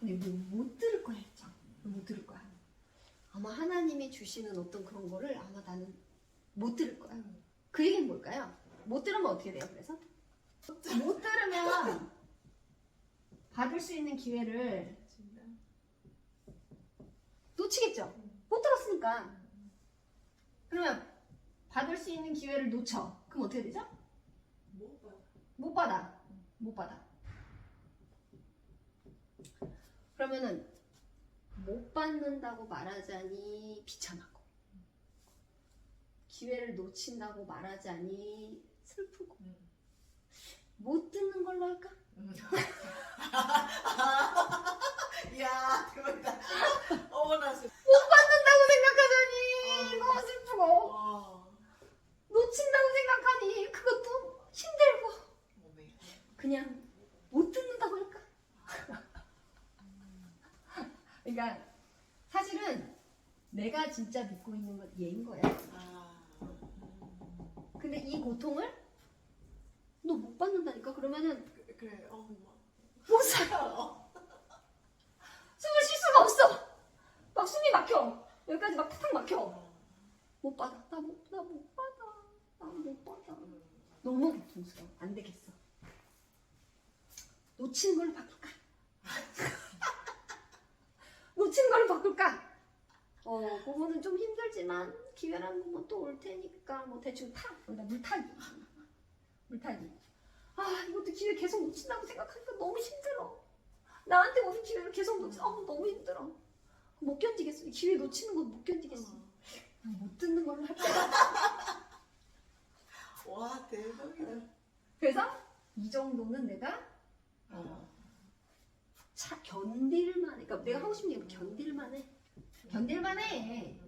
근데 우리 못 들을 거야 했죠. 못 들을 거야. 아마 하나님이 주시는 어떤 그런 거를 아마 나는 못 들을 거야. 그 얘기는 뭘까요? 못 들으면 어떻게 돼요? 그래서 못 들으면 받을 수 있는 기회를. 놓치겠죠. 못 들었으니까. 그러면 받을 수 있는 기회를 놓쳐. 그럼 어떻게 되죠? 못 받아. 못 받아. 못 받아. 그러면은 못 받는다고 말하자니 비참하고 기회를 놓친다고 말하자니 슬프고 음. 못 듣는 걸로 할까? 야 대박이다. 어머나 세. 못 받는다고 생각하자니 너무 슬프고 와. 놓친다고 생각하니 그것도 힘들고 어메. 그냥 못 듣는다고 할까? 그러니까 사실은 내가 진짜 믿고 있는 건 얘인 거야. 아. 근데 이 고통을 너 못 받는다니까 그러면은 그- 그래. 어. 뭐. 못 살아. 어. 숨을 쉴 수가 없어. 막 숨이 막혀. 여기까지 막탁 막혀. 어. 못 받아. 나 못, 나 못 받아. 나 못 받아. 음. 너무 고통스러워. 안 되겠어. 놓치는 걸로 바꿀까? 놓치는 걸로 바꿀까? 어, 그거는 좀 힘들지만 기회라는 건 또 올 테니까 뭐 대충 타. 그러니까 물타기. 물타기. 아, 이것도 기회 계속 놓친다고 생각하니까 너무 힘들어. 나한테 오는 기회를 계속 놓치, 어, 너무 힘들어. 못 견디겠어. 기회 놓치는 건 못 견디겠어. 못 듣는 걸로 할 거야. 와 대박이다. 그래서 이 정도는 내가 어. 차 견딜만 해. 그러니까 내가 하고 싶은 얘기 견딜만 해. 견딜만 해.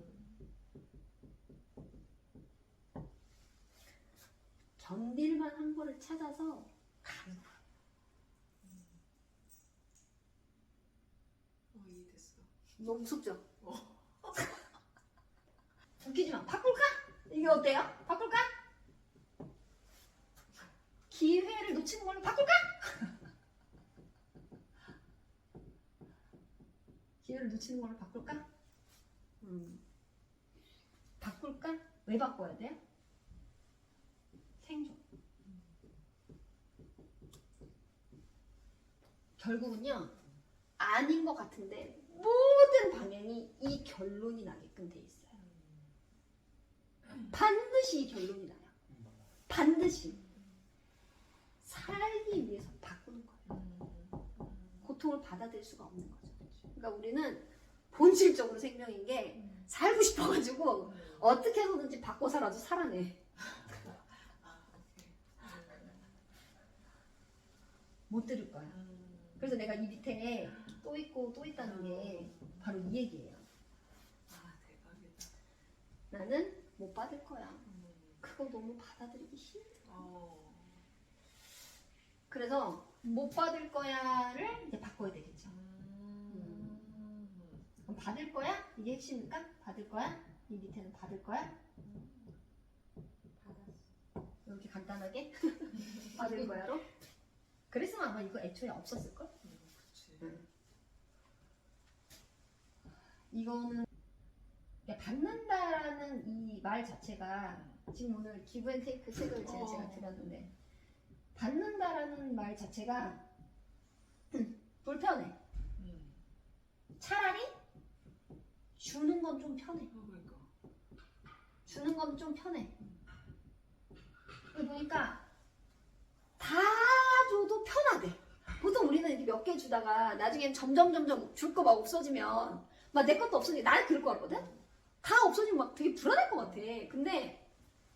견딜만 한 거를 찾아서 가는 거야. 어 이해됐어. 너무 무섭죠? 어. 웃기지 마. 바꿀까? 이게 어때요? 바꿀까? 기회를 놓치는 걸로 바꿀까? 기회를 놓치는 걸로 바꿀까? 음. 바꿀까? 왜 바꿔야 돼요? 생존. 결국은요, 아닌 것 같은데, 모든 방향이 이 결론이 나게끔 돼 있어요. 반드시 이 결론이 나요. 반드시. 살기 위해서 바꾸는 거예요. 고통을 받아들일 수가 없는. 그러니까 우리는 본질적으로 생명인 게 살고 싶어가지고 어떻게 해서든지 바꿔 살아도 살아내. 못 들을 거야. 그래서 내가 이 밑에 또 있고 또 있다는 게 바로 이 얘기예요. 아. 나는 못 받을 거야. 음. 그거 너무 받아들이기 힘들어. 어. 그래서 못 받을 거야를 이제 바꿔야 되겠죠. 음. 그럼 받을 거야? 이게 핵심일까? 받을 거야? 이 밑에는 받을 거야? 받았어. 이렇게 간단하게 받을 거야로? 그랬으면 아마 이거 애초에 없었을걸? 이거는 그러니까 받는다라는 이 말 자체가 지금 오늘 기브앤테이크 책을 제가, 어. 제가 들었는데 받는다라는 말 자체가 불편해. 음. 차라리 주는 건 좀 편해. 어, 그러니까. 주는 건 좀 편해. 보니까 다 줘도 편하대. 보통 우리는 이렇게 몇 개 주다가 나중엔 점점 점점 줄 거 막 없어지면 막 내 것도 없어지게 나는 그럴 것 같거든? 다 없어지면 막 되게 불안할 것 같아. 근데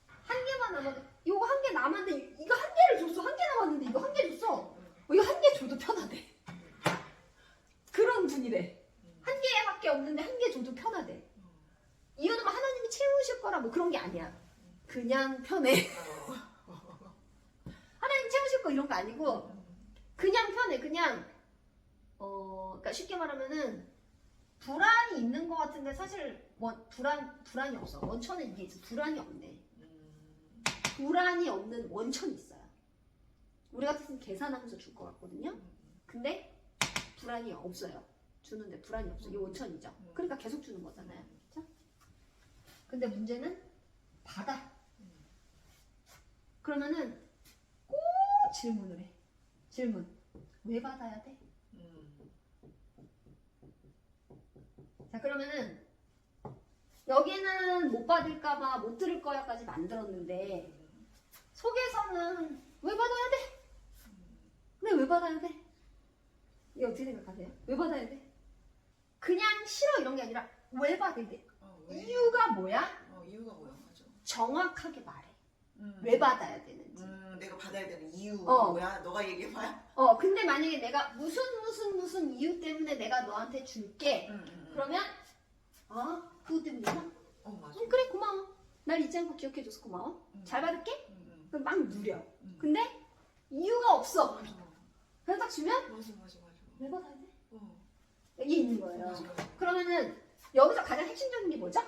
한 개만 남았, 이거 한 개 남았는데 이거 한 개를 줬어. 한 개 남았는데 이거 한 개 줬어. 어, 이거 한 개 줘도 편하대. 그런 분이래. 한 개밖에 없는데 한 개 줘도 편하대. 이거는 뭐 하나님이 채우실 거라 뭐 그런 게 아니야. 그냥 편해. 어. 하나님 채우실 거 이런 거 아니고 그냥 편해. 그냥 어 그러니까 쉽게 말하면은 불안이 있는 것 같은데 사실 원, 불안 불안이 없어. 원천은 이게 있어. 불안이 없네. 음. 불안이 없는 원천이 있어요. 우리 같았으면 계산하면서 줄 것 같거든요. 근데 불안이 없어요. 주는데 불안이 없어. 이게 5천이죠. 음. 그러니까 계속 주는 거잖아요. 그렇죠? 근데 문제는 받아. 그러면은 꼭 질문을 해. 질문. 왜 받아야 돼? 음. 자 그러면은 여기는 못 받을까봐 못 들을 거야까지 만들었는데 속에서는 왜 받아야 돼? 근데 왜 받아야 돼? 이거 어떻게 생각하세요? 왜 받아야 돼? 그냥 싫어 이런 게 아니라 왜 받아야 돼? 어, 왜? 이유가 뭐야? 어, 이유가 뭐야? 맞아. 정확하게 말해. 음. 왜 받아야 되는지. 음, 내가 받아야 되는 이유 어. 뭐야? 너가 얘기해봐. 어 근데 만약에 내가 무슨 무슨 무슨 이유 때문에 내가 너한테 줄게. 음, 음, 음. 그러면 어 그것 때문이야? 어, 맞아. 응, 그래 고마워. 날 잊지 않고 기억해줘서 고마워. 음. 잘 받을게. 음, 음. 그럼 막 누려. 음. 근데 이유가 없어. 맞아. 그래서 딱 주면 맞아, 맞아, 맞아. 왜 받아야 돼? 어. 이게 있는 거예요. 그러면은 여기서 가장 핵심적인 게 뭐죠?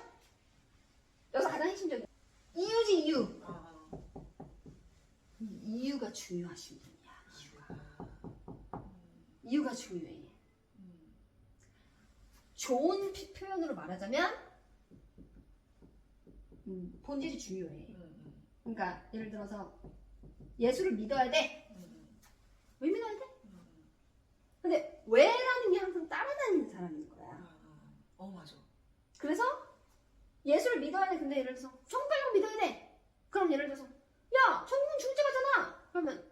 여기서 가장 핵심적인 이유지 이유. 어. 이 이유가 중요하신 분이야. 이유가. 음. 이유가 중요해. 음. 좋은 피- 표현으로 말하자면 음, 본질이 중요해. 음, 그러니까 예를 들어서 예수를 믿어야 돼. 왜 믿어야 돼? 음. 근데 왜라는 게 항상 따라다니는 사람인 거야. 아, 어, 맞아. 그래서 예수를 믿어야 돼. 근데 예를 들어서 천국 가려고 믿어야 돼. 그럼 예를 들어서 야 천국은 죽을 때 가잖아. 그러면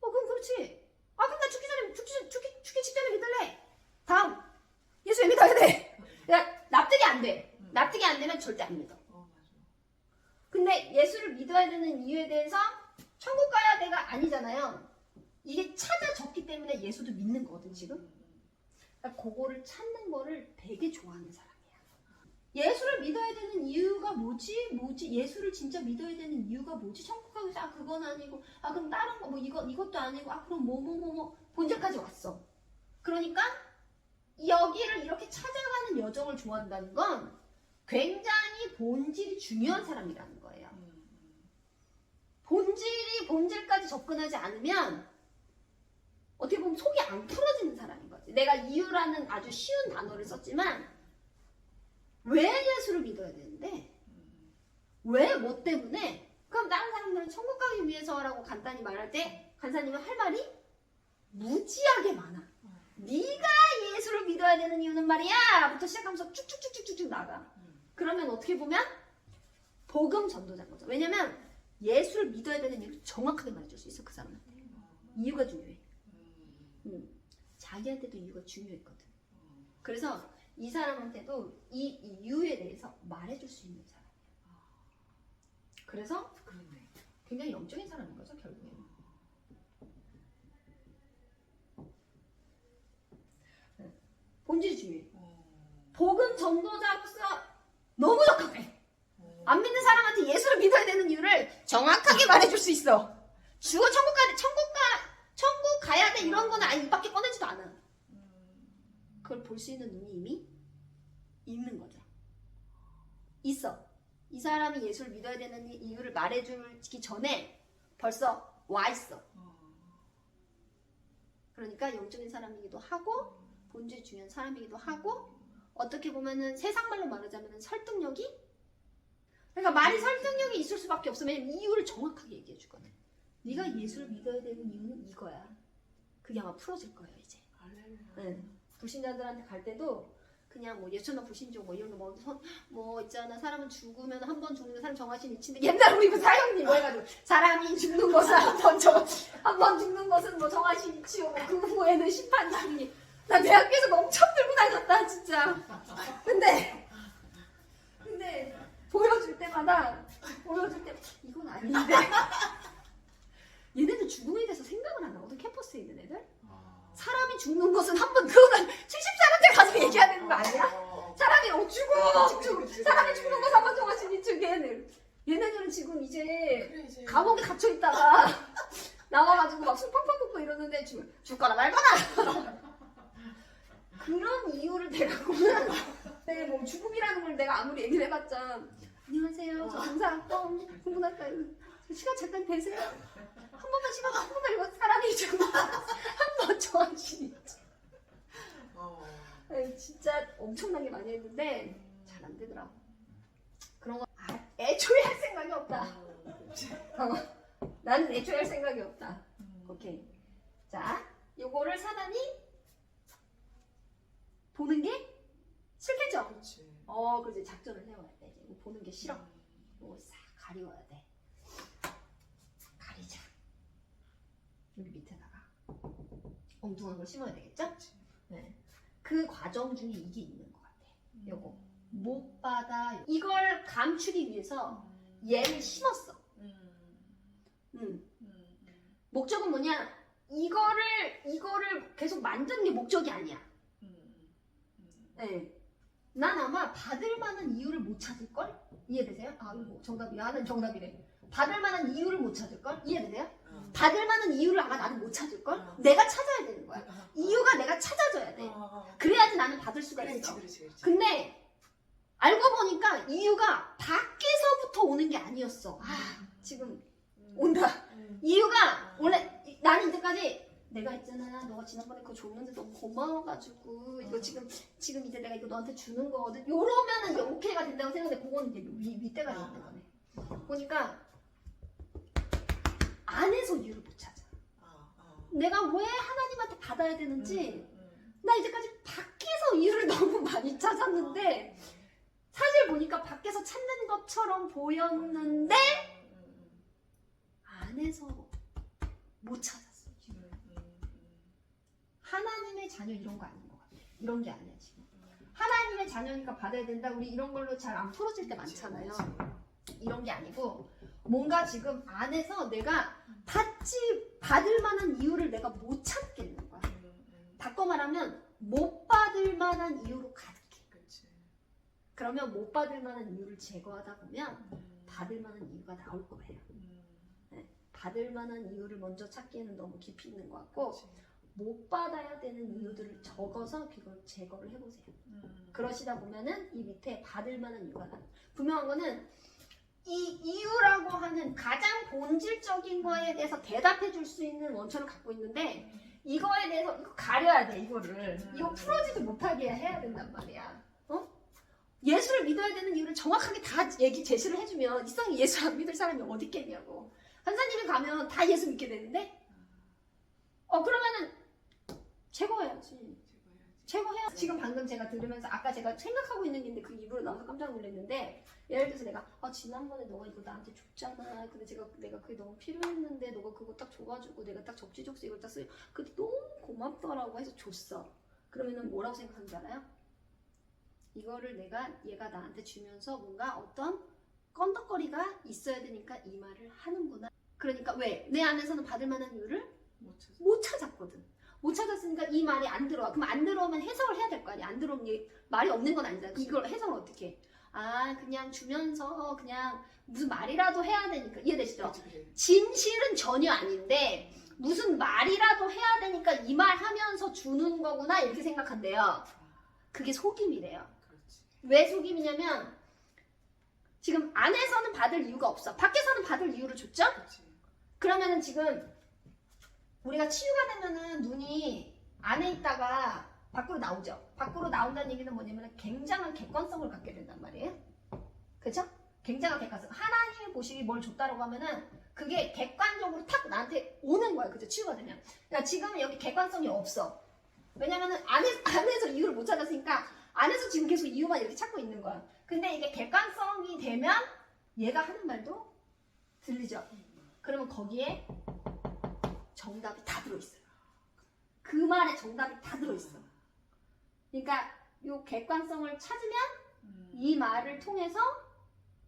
어 그럼 그렇지. 아 그럼 나 죽기 전에 죽기 죽기 죽기 직전에 믿을래. 다음 예수 왜 믿어야 돼? 야 납득이 안 돼. 음. 납득이 안 되면 절대 안 믿어. 어, 맞아. 근데 예수를 믿어야 되는 이유에 대해서 천국 가야 돼가 아니잖아요. 이게 찾아졌기 때문에 예수도 믿는 거거든 지금. 그러니까 그거를 찾는 거를 되게 좋아하는 사람이야. 예수를 믿어야 되는 이유가 뭐지? 뭐지? 예수를 진짜 믿어야 되는 이유가 뭐지? 천국 가기 위해서 아 그건 아니고 아 그럼 다른 거 뭐 이거 이것도 아니고 아 그럼 뭐 뭐 뭐뭐 본질까지 왔어. 그러니까 여기를 이렇게 찾아가는 여정을 좋아한다는 건 굉장히 본질이 중요한 사람이라는 거예요. 본질이 본질까지 접근하지 않으면 어떻게 보면 속이 안 풀어지는 사람인 거지. 내가 이유라는 아주 쉬운 단어를 썼지만 왜 예수를 믿어야 되는데 음, 왜뭐 때문에 그럼 다른 사람들은 천국 가기 위해서라고 간단히 말할 때 간사님은 할 말이 무지하게 많아. 음. 네가 예수를 믿어야 되는 이유는 말이야. 부터 시작하면서 쭉쭉쭉쭉쭉 나가. 음. 그러면 어떻게 보면 복음 전도자인 거죠. 왜냐면 예수를 믿어야 되는 이유를 정확하게 말해줄 수 있어 그 사람한테. 이유가 중요해. 음, 음. 자기한테도 이유가 중요했거든. 음. 그래서 이 사람한테도 이 이유에 대해서 말해줄 수 있는 사람이야. 그래서 그렇네. 굉장히 영적인 사람인 거죠 결국에는. 네. 본질이 중요해. 어. 복음 전도자로서 너무 적합해. 어. 안 믿는 사람한테 예수를 믿어야 되는 이유를 정확하게 말해줄 수 있어. 죽어 천국 가야 돼. 천국 가 천국 가야 돼 이런 거는 아예 입 밖에 꺼내지도 않아. 음. 그걸 볼 수 있는 눈이 이미 있는 거죠. 있어. 이 사람이 예수를 믿어야 되는 이유를 말해주기 전에 벌써 와 있어. 어. 그러니까 영적인 사람이기도 하고 본질 중요한 사람이기도 하고 어떻게 보면은 세상 말로 말하자면 설득력이 그러니까 말이 설득력이 있을 수밖에. 왜냐면 이유를 정확하게 얘기해 주거든. 네가 예수를 믿어야 되는 이유는 이거야. 그게 아마 풀어질 거예요 이제. 네. 불신자들한테 갈 때도 그냥 뭐 예천나 불신조 뭐 이런 거뭐 뭐 있잖아 사람은 죽으면 한 번 죽는 게 사람 정하신 이치인데 옛날 우리 그 사형님 뭐 해가지고 사람이 죽는 것은 한번한번 죽는 것은 뭐 정하신 이치요 뭐그 후에는 심판이 있으니 나 대학교에서 엄청 들고 다녔다 진짜 근데 근데 보여줄 때마다 보여줄 때 이건 아닌데 얘네들 죽음에 대해서 생각을 안 하거든 캠퍼스에 있는 애들? 아. 사람이 죽는 것은 한 번 그거는 70살한테 가서 얘기해야 되는 거 아니야? 어. 사람이 어 죽어! 그치. 사람이 죽는 거 한번 정하시니 얘네들. 얘네들은 지금 이제 그래. 감옥에 갇혀 있다가 나와가지고 막술 팡팡 먹고 이러는데 죽, 죽거나 말거나. 그런 이유를 대갖고는 네, 뭐 죽음이라는 걸 내가 아무리 얘기를 해봤자 안녕하세요. 저 공사학번 공부학과 시간 잠깐 되세요 한 번만 시간 한 번만 이거 사람이 죽는 한번 정하시니 진짜 엄청나게 많이 했는데 음. 잘안 되더라고. 그런 거 아, 애초에 할 생각이 없다. 음, 그치. 나는 애초에 할 생각이 없다. 음. 오케이. 자, 요거를 사단이 보는 게 싫겠죠? 그치. 어, 그래서 작전을 세워야 돼. 보는 게 싫어. 음. 이거 싹 가리워야 돼. 가리자. 여기 밑에다가 엉뚱한 걸 심어야 되겠죠? 네. 그 과정 중에 이게 있는 것 같아. 요거. 음. 못 받아. 이걸 감추기 위해서 음. 얘를 심었어. 음. 음. 목적은 뭐냐? 이거를 이거를 계속 만드는 게 목적이 아니야. 네. 난 아마 받을 만한 이유를 못 찾을 걸? 이해되세요? 아, 정답이야. 나는 정답이래. 받을 만한 이유를 못 찾을 걸? 이해되세요? 어. 받을 만한 이유를 아마 나는 못 찾을 걸? 어. 내가 찾아야 되는 거야. 어. 이유가 내가 찾아줘야 돼. 어, 어. 그래야지 나는 받을 수가 그렇지, 있어. 그렇지, 그렇지. 근데 알고 보니까 이유가 밖에서부터 오는 게 아니었어. 아, 지금 음. 온다. 음. 이유가 원래 이- 나는 이때까지 내가 있잖아 너가 지난번에 그거 줬는데 너무 고마워가지고 이거 음. 지금 지금 이제 내가 이거 너한테 주는 거거든 요러면은 이제 오케이가 된다고 생각했는데 그거는 이제 위, 윗대가 아. 있는 거네 보니까 안에서 이유를 못 찾아 어, 어. 내가 왜 하나님한테 받아야 되는지 음, 음. 나 이제까지 밖에서 이유를 너무 많이 찾았는데 사실 보니까 밖에서 찾는 것처럼 보였는데 음, 음, 안에서 못 찾았어 음, 음, 음. 하나님의 자녀 이런 거 아닌 것 같아. 이런 게 아니야 지금. 음. 하나님의 자녀니까 받아야 된다. 우리 이런 걸로 잘 안 풀어질 때 많잖아요. 이런 게 아니고 뭔가 지금 안에서 내가 받지 받을 만한 이유를 내가 못 찾겠는 거야. 그치. 음, 음. 바꿔 말하면 못 받을 만한 이유로. 그치. 그러면 못 받을 만한 이유를 제거하다 보면 음. 받을 만한 이유가 나올 거예요. 음. 받을 만한 이유를 먼저 찾기에는 너무 깊이 있는 것 같고. 못 받아야 되는 이유들을 적어서 그걸 제거를 해보세요. 음. 그러시다 보면은 이 밑에 받을 만한 이유가 나. 분명한 거는 이 이유라고 하는 가장 본질적인 거에 대해서 대답해 줄 수 있는 원천을 갖고 있는데 이거에 대해서 이거 가려야 돼 이거를 이거 풀어지도 못하게 해야 된단 말이야. 어? 예수를 믿어야 되는 이유를 정확하게 다 얘기 제시를 해주면 이상히 예수 안 믿을 사람이 어디 있겠냐고. 한사님이 가면 다 예수 믿게 되는데 어 그러면은 제거해야지. 제거해야지. 최고 해야 지금 방금 제가 들으면서 아까 제가 생각하고 있는 게 있는데 그 입으로 나와서 깜짝 놀랐는데 예를 들어서 내가 아 지난번에 너가 이거 나한테 줬잖아 근데 제가 내가 그게 너무 필요했는데 너가 그거 딱 줘가지고 내가 딱 적지적지 이걸 딱 쓰. 그때 너무 고맙더라고 해서 줬어 그러면은 뭐라고 생각하는 줄 알아요? 이거를 내가 얘가 나한테 주면서 뭔가 어떤 건덕거리가 있어야 되니까 이 말을 하는구나 그러니까 왜? 내 안에서는 받을 만한 이유를. 못 찾았거든. 못 찾았으니까 이 말이 안 들어와. 그럼 안 들어오면 해석을 해야 될 거 아니야. 안 들어오면 말이 없는 건 아니잖아. 이걸 해석을 어떻게 해? 아, 그냥 주면서 그냥 무슨 말이라도 해야 되니까. 이해되시죠? 진실은 전혀 아닌데 무슨 말이라도 해야 되니까 이 말 하면서 주는 거구나 이렇게 생각한대요. 그게 속임이래요. 왜 속임이냐면 지금 안에서는 받을 이유가 없어. 밖에서는 받을 이유를 줬죠? 그러면은 지금 우리가 치유가 되면은 눈이 안에 있다가 밖으로 나오죠. 밖으로 나온다는 얘기는 뭐냐면 굉장한 객관성을 갖게 된단 말이에요. 그죠? 굉장한 객관성. 하나님이 보시기 뭘 줬다라고 하면은 그게 객관적으로 탁 나한테 오는 거야. 그죠? 치유가 되면. 그러니까 지금 여기 객관성이 없어. 왜냐면은 안에, 안에서 이유를 못 찾았으니까 안에서 지금 계속 이유만 이렇게 찾고 있는 거야. 근데 이게 객관성이 되면 얘가 하는 말도 들리죠? 그러면 거기에 정답이 다 들어있어요. 그 말에 정답이 다 들어있어. 그러니까 이 객관성을 찾으면 음. 이 말을 통해서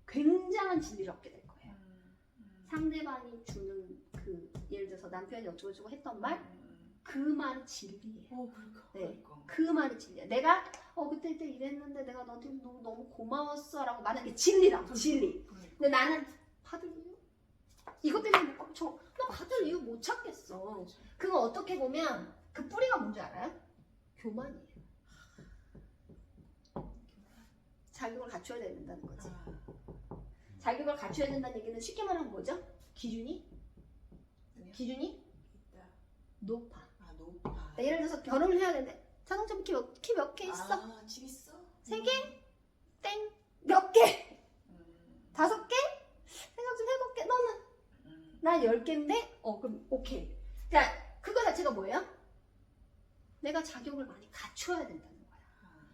굉장한 진리를 얻게 될 거예요. 음. 음. 상대방이 주는 그 예를 들어서 남편이 어쩌고저쩌고 했던 말, 음. 그 말이 진리예요. 어, 그러니까. 네. 그러니까. 그 말이 진리야. 내가 어 그때 그때 이랬는데 내가 너한테 너무 너무 고마웠어라고 말하는 게 진리라고 진리. 그러니까. 근데 나는 받을 이것 때문에 못 저, 나 받을 이유 못 찾겠어. 그거 어떻게 보면 그 뿌리가 뭔지 알아요? 교만이에요. 자격을 갖춰야 된다는 거지. 아, 자격을 갖춰야 된다는 얘기는 쉽게 말하면 뭐죠? 기준이? 기준이. 높아. 아, 높아. 예를 들어서 결혼을 해야 되는데 자동차 키몇 개 있어? 아, 집 있어? 세 개? 땡. 몇 개? 음. 다섯 개? 생각 좀 해볼게. 너는? 음. 나열 개인데? 어, 그럼 오케이. 자, 그거 자체가 뭐예요? 내가 자격을 많이 갖추어야 된다는 거야.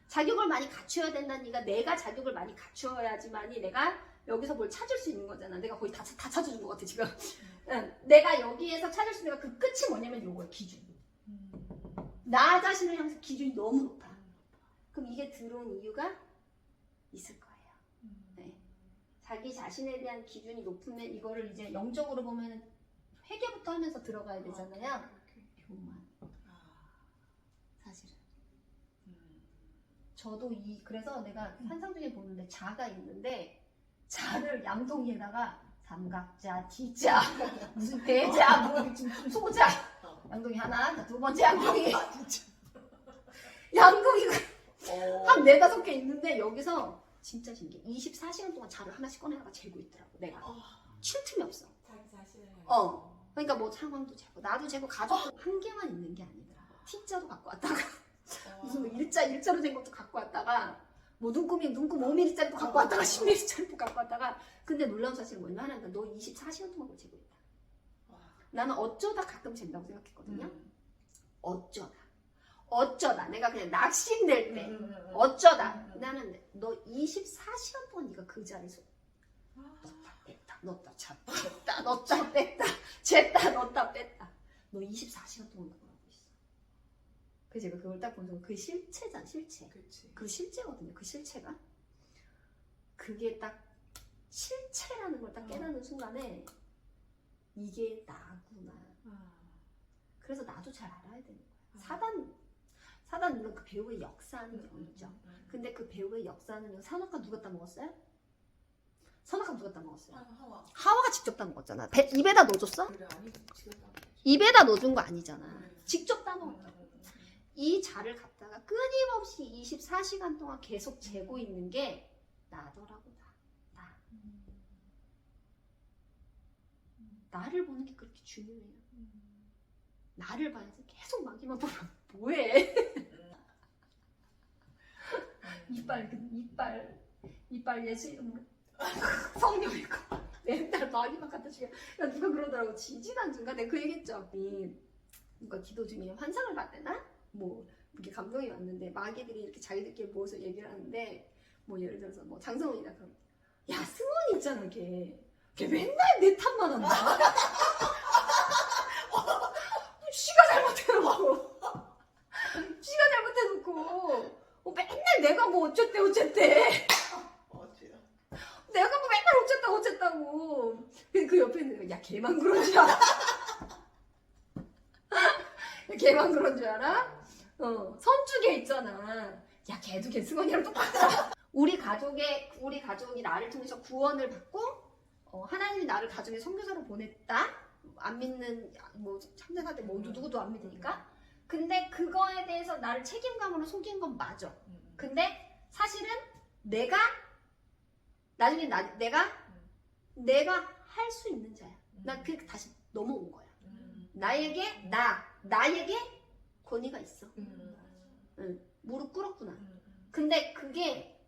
자격을 많이 갖추어야 된다는 얘기가 내가 자격을 많이 갖추어야지만이 내가 여기서 뭘 찾을 수 있는 거잖아. 내가 거의 다, 차- 다 찾아준 것 같아, 지금. 응. 내가 여기에서 찾을 수 있는 그 끝이 뭐냐면 요거야, 기준. 음. 나 자신을 향해서 기준이 너무 높아. 그럼 이게 들어온 이유가 있을. 네. 자기 자신에 대한 기준이 높으면 이거를 이제 영적으로 보면 회개부터 하면서 들어가야 되잖아요. 교만, 사실은. 저도 이 그래서 내가 환상 중에 보는데 자가 있는데 자를 양동이에다가 삼각자, T자, 무슨 대자, 뭐 무슨 소자, 양동이 하나, 자, 두 번째 양동이, 아. 양동이가 어. 한 네다섯 개 있는데 여기서 진짜 신기해. 24시간 동안 자를 하나씩 꺼내다가 재고 있더라고 내가 어. 쉴 틈이 없어. 자기 자신을. 어. 그러니까 뭐 상황도 재고 나도 재고 가족도 한 개만 있는 게 아니더라고. T자도 갖고 왔다가 어. 무슨 뭐 일자 일자로 된 것도 갖고 왔다가 뭐 눈금이 눈금 5mm짜리도 갖고 왔다가 10mm짜리도 갖고 왔다가 근데 놀라운 사실은 뭐냐면 하나니까 너 24시간 동안 그걸 재고 있다. 와. 나는 어쩌다 가끔 잰다고 생각했거든요. 음. 어쩌다. 어쩌다. 내가 그냥 낙심될 때. 음, 음, 음. 어쩌다. 음, 음. 나는 너 24시간 동안 네가 그 자리에서 아. 뺐다 넣었다 찼다 뺐다 넣었다 뺐다 쟀다 넣었다 뺐다 너 24시간 동안 그걸 하고 있어 그 제가 그걸 딱 보면서 그 실체잖아 실체 그치. 그 실체거든요 그 실체가 그게 딱 실체라는 걸 딱 깨닫는 순간에 이게 나구나 아. 그래서 나도 잘 알아야 되는 거야 음. 사단 사단 물론 그 배우의 역사는 음, 있죠 음, 음. 근데 그 배우의 역사는 선악과 누가 따먹었어요? 선악과 누가 따먹었어요? 하- 하와. 하와가 직접 따먹었잖아. 배- 입에다 넣어줬어? 그래 아니. 입에다 넣어준 거 아니잖아. 음. 직접 따먹었다. 이 자를 갖다가 끊임없이 24시간 동안 계속 재고 있는 게 나더라고 나. 나. 나를 보는 게 그렇게 중요해요. 나를 봐야지 계속 마귀만 보면 뭐해? 이빨 그 이빨 이빨 예수 이름으로 성령 이고 맨날 마귀만 갖다 주게 야, 누가 그러더라고. 지지난주인가 내가 그 얘기했죠 이 누가 기도 중에 환상을 봤대나? 뭐 이렇게 감동이 왔는데 마귀들이 이렇게 자기들끼리 모여서 얘기를 하는데 뭐 예를 들어서 뭐 장성원이다 그럼 야 승원이 있잖아 걔. 걔 맨날 내 탓만 한다. 지가 잘못해놓고. 지가 잘못해놓고. 어, 맨날 내가 뭐 어쨌대 어쨌대. 어찌야. 내가 뭐 맨날 어쨌다 어쨌다고. 근데 그 옆에 있는 야 걔만 그런 줄 알아. 야, 걔만 그런 줄 알아? 어 선주계 있잖아. 야 걔도 걔 승원이랑 똑같아. 우리 가족의 우리 가족이 나를 통해서 구원을 받고 어, 하나님이 나를 가정의 선교사로 보냈다. 안 믿는 뭐 참새사들 뭐 누구도 안 믿으니까. 근데 그거에 대해서 나를 책임감으로 속인 건 맞아. 근데 사실은 내가 나중에 나, 내가 내가 할 수 있는 자야. 나그 다시 넘어온 거야. 나에게 나 나에게 권위가 있어. 무릎 꿇었구나. 근데 그게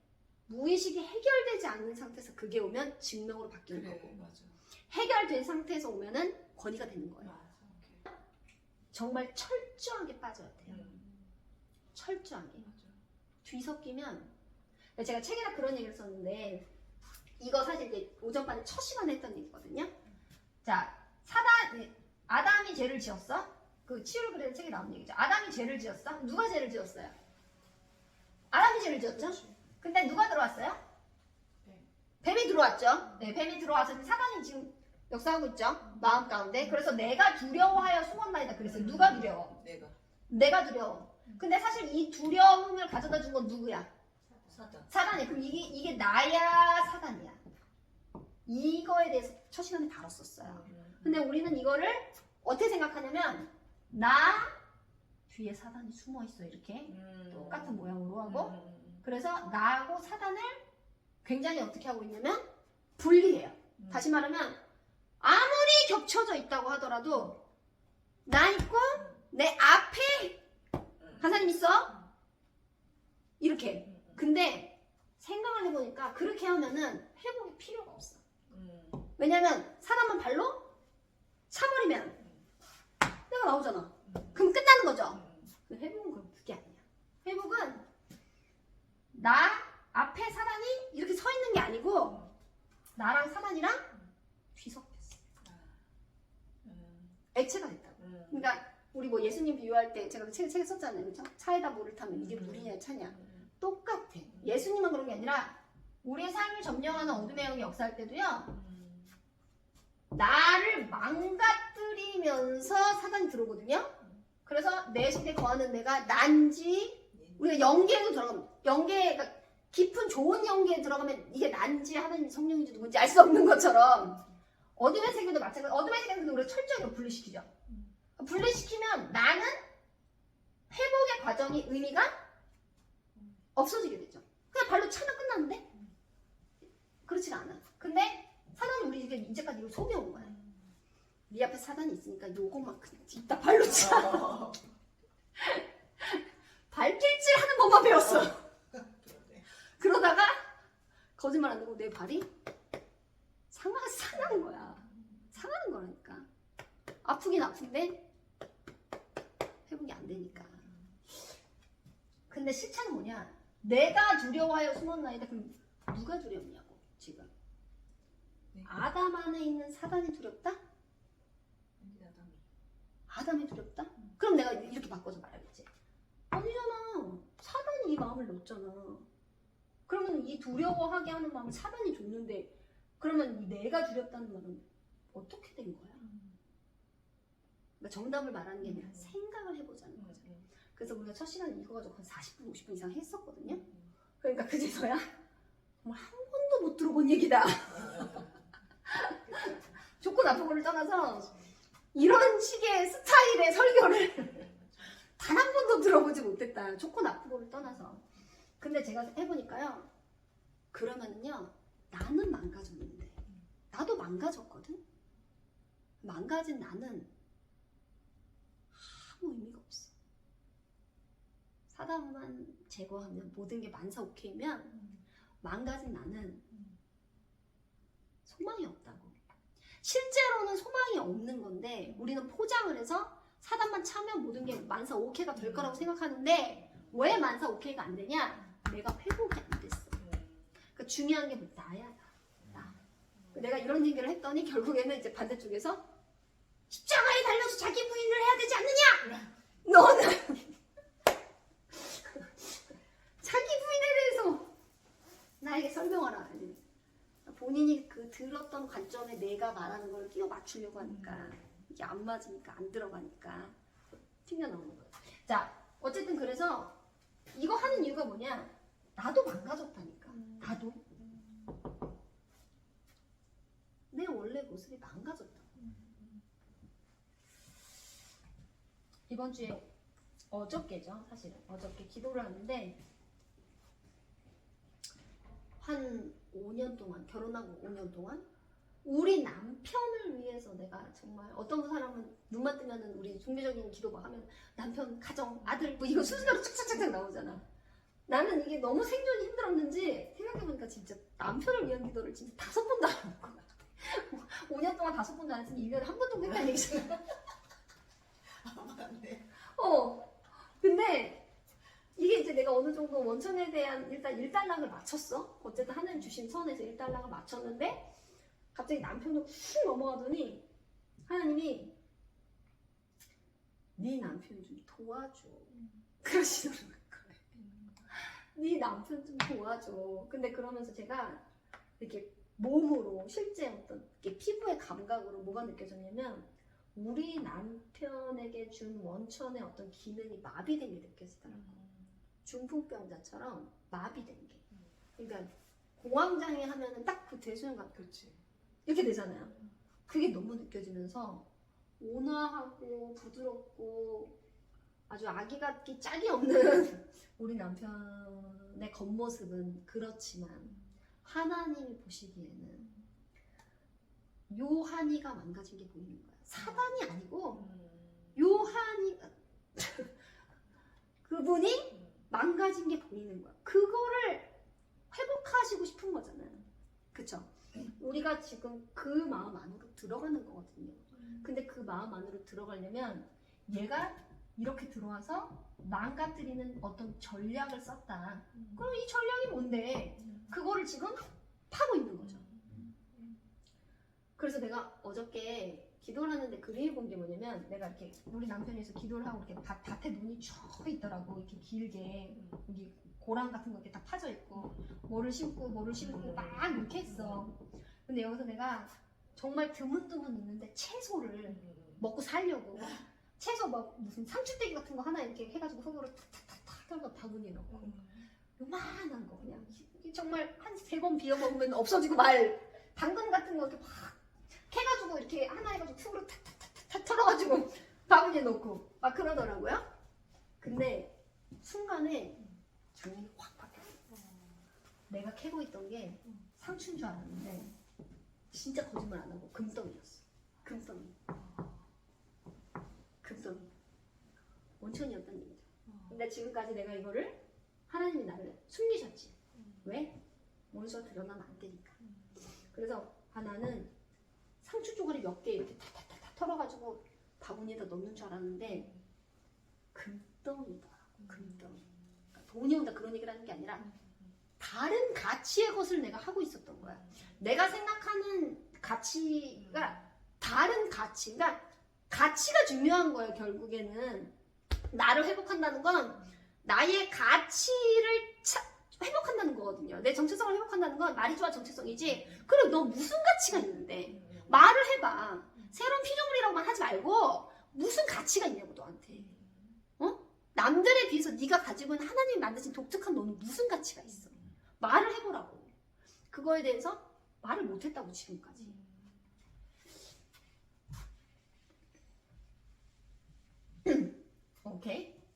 무의식이 해결되지 않는 상태에서 그게 오면 증명으로 바뀌는 그래 거고 맞아. 해결된 상태에서 오면은 권위가 되는 거예요. 맞아. 정말 철저하게 빠져야 돼요. 음. 철저하게. 뒤섞이면 제가 책에다 그런 얘기를 썼는데 이거 사실 이제 오전반에 첫 시간에 했던 얘기거든요. 자 사단 네, 아담이 죄를 지었어. 그 치유를 그리는 책에 나온 얘기죠. 아담이 죄를 지었어. 누가 죄를 지었어요? 아담이 죄를 지었죠. 근데 누가 들어왔어요? 뱀. 뱀이 들어왔죠. 네, 뱀이 들어와서 사단이 지금 역사하고 있죠. 마음 가운데. 그래서 내가 두려워하여 숨었나이다. 그랬어요. 누가 두려워? 내가 내가 두려워. 근데 사실 이 두려움을 가져다 준 건 누구야? 사단. 사단이. 그럼 이게 이게 나야 사단이야. 이거에 대해서 첫 시간에 다뤘었어요. 근데 우리는 이거를 어떻게 생각하냐면 나 뒤에 사단이 숨어 있어 이렇게 똑같은 모양으로 하고 그래서 나하고 사단을 굉장히 어떻게 하고 있냐면 분리해요. 다시 말하면 아무리 겹쳐져 있다고 하더라도 나 있고 내 앞에 하나님 있어 그렇게. 음, 근데 생각을 해보니까 그렇게 하면은 회복이 필요가 없어. 음. 왜냐면 사람은 발로 차버리면 내가 나오잖아. 그럼 끝나는 거죠. 음. 회복은 그럼 그게 아니야. 회복은 나 앞에 사단이 이렇게 서 있는 게 아니고 나랑 사단이랑 뒤섞였어. 음. 액체가 됐다고. 음. 그러니까 우리 뭐 예수님 비유할 때 제가 그 책, 책에 썼잖아요. 차에다 물을 타면 이게 물이냐 차냐. 음. 똑같아. 예수님은 그런 게 아니라 우리의 삶을 점령하는 어둠의 영이 역사할 때도요. 음. 나를 망가뜨리면서 사단이 들어오거든요. 그래서 내 속에 거하는 내가 난지 우리가 영계에도 들어가면 영계 가 깊은 좋은 영계에 들어가면 이게 난지 하나님 성령인지 누군지 알 수 없는 것처럼 어둠의 세계도 마찬가지. 어둠의 세계는 우리가 철저하게 분리시키죠. 분리시키면 나는 회복의 과정이 의미가 없어지게 되죠. 그냥 발로 차면 끝났는데 그렇지가 않아. 근데 사단이 우리 이제까지 이걸 속여온 거야. 네 앞에 사단이 있으니까 요것만 그냥 이따 발로 차. 어. 발길질 하는 법만 배웠어. 그러다가 거짓말 안 하고 내 발이 상하, 상하는 거야. 상하는 거라니까. 아프긴 아픈데 회복이 안 되니까. 근데 실체는 뭐냐? 내가 두려워하여 숨었나이다. 그럼 누가 두렵냐고 지금. 네. 아담 안에 있는 사단이 두렵다? 아담이. 아담이 두렵다? 그럼 내가 이렇게 바꿔서 말하겠지. 아니잖아. 사단이 이 마음을 넣었잖아. 그러면 이 두려워하게 하는 마음을 사단이 줬는데, 그러면 이 내가 두렵다는 말은 어떻게 된 거야? 그러니까 정답을 말하는 게 아니라 음. 생각을 해보자는 음. 거죠. 그래서 우리가 첫 시간에 이거 가지고 한 40분, 50분 이상 했었거든요. 음. 그러니까 그제서야 정말 한 번도 못 들어본 얘기다. 좋고 나쁘고를 떠나서 이런 식의 스타일의 설교를 단 한 번도 들어보지 못했다. 좋고 나쁘고를 떠나서. 근데 제가 해보니까요. 그러면은요. 나는 망가졌는데. 나도 망가졌거든. 망가진 나는 아무 의미가 없어. 사단만 제거하면 모든 게 만사 오케이면 망가진 나는 소망이 없다고. 실제로는 소망이 없는 건데 우리는 포장을 해서 사단만 차면 모든 게 만사 오케이가 될 거라고 생각하는데 왜 만사 오케이가 안 되냐? 내가 회복이 안 됐어. 그러니까 중요한 게 뭐? 나야. 내가 이런 얘기를 했더니 결국에는 이제 반대쪽에서 십자가에 달려서 자기 부인을 해야 되지 않느냐? 너는 자기 부인에 대해서 나에게 설명하라. 본인이 그 들었던 관점에 내가 말하는 걸 끼워 맞추려고 하니까 이게 안 맞으니까 안 들어가니까 튕겨나오는 거예요. 자, 어쨌든 그래서 이거 하는 이유가 뭐냐? 나도 망가졌다니까. 나도 내 원래 모습이 망가졌다. 이번 주에 어저께죠, 사실은 어저께 기도를 하는데 한 5년 동안 결혼하고 5년 동안 우리 남편을 위해서 내가 정말 어떤 사람은 눈만 뜨면은 우리 종교적인 기도 막 하면 남편, 가정, 아들 뭐 이거 순서로 착착착착 나오잖아. 나는 이게 너무 생존이 힘들었는지 생각해보니까 진짜 남편을 위한 기도를 진짜 다섯 번도 안 한 것 같아. 5년 동안 다섯 번도 안 했으니 1년에 한 번 정도 했다는 얘기잖아. 아, 맞네. 어. 근데 이게 이제 내가 어느 정도 원천에 대한 일단 일단락을 맞췄어. 어쨌든 하나님 주신 선에서 일단락을 맞췄는데 갑자기 남편으로 훅 넘어가더니 하나님이 네 남편 좀 도와줘. 그러시더라고요. 네 남편 좀 도와줘. 근데 그러면서 제가 이렇게 몸으로 실제 어떤 피부의 감각으로 뭐가 느껴졌냐면 우리 남편에게 준 원천의 어떤 기능이 마비된 게 느껴지더라고요. 중풍병자처럼 마비된 게. 그러니까 공황장애 하면은 딱 그 대수영감 그렇지. 이렇게 되잖아요. 그게 너무 느껴지면서 온화하고 부드럽고 아주 아기 같기 짝이 없는 우리 남편의 겉모습은 그렇지만 하나님이 보시기에는 요 한이가 망가진 게 보이는 거야. 사단이 아니고 요한이 그분이 망가진 게 보이는 거야. 그거를 회복하시고 싶은 거잖아요. 그쵸? 우리가 지금 그 마음 안으로 들어가는 거거든요. 근데 그 마음 안으로 들어가려면 얘가 이렇게 들어와서 망가뜨리는 어떤 전략을 썼다. 그럼 이 전략이 뭔데? 그거를 지금 파고 있는 거죠. 그래서 내가 어저께 기도를 하는데 그림을 본게 뭐냐면 내가 이렇게 우리 남편이서 기도를 하고 이렇게 밭, 밭에 눈이 쭉 있더라고. 이렇게 길게. 여기 고랑 같은 거 이렇게 다 파져 있고 뭐를 심고 뭐를 심고 막 이렇게 했어. 근데 여기서 내가 정말 드문드문 있는데 채소를 먹고 살려고. 채소 막 무슨 상추대기 같은 거 하나 이렇게 해가지고 손으로 탁탁탁탁 해서 바구니에 넣고. 요만한 거 그냥. 이- 정말 한 세 번 비워 먹으면 없어지고 말 당근 같은 거 이렇게 막 캐가지고 이렇게 하나 해가지고 툭으로 탁탁탁탁 털어가지고 바구니에 넣고 막 그러더라고요. 근데 순간에 장면이 확 바뀌었어. 내가 캐고 있던 게 상추인 줄 알았는데 진짜 거짓말 안 하고 금덩이였어. 금덩이. 금덩이. 원천이었던 얘기죠. 근데 지금까지 내가 이거를 하나님이 나를 숨기셨지. 왜? 원수가 드러나면 안 되니까. 그래서 하나는 몇 개 이렇게 탁탁탁탁 털어가지고 바구니에다 넣는 줄 알았는데 금덩이더라고. 금덩이. 그러니까 돈이 온다 그런 얘기를 하는 게 아니라 다른 가치의 것을 내가 하고 있었던 거야. 내가 생각하는 가치가 다른 가치. 그러니까 가치가 중요한 거예요, 결국에는. 나를 회복한다는 건 나의 가치를 차- 회복한다는 거거든요. 내 정체성을 회복한다는 건 말이 좋아 정체성이지. 그럼 너 무슨 가치가 있는데? 말을 해봐. 새로운 피조물이라고만 하지 말고 무슨 가치가 있냐고 너한테. 남들에 비해서 네가 가지고 있는 하나님이 만드신 독특한 너는 무슨 가치가 있어? 말을 해보라고. 그거에 대해서 말을 못했다고 지금까지. 오케이.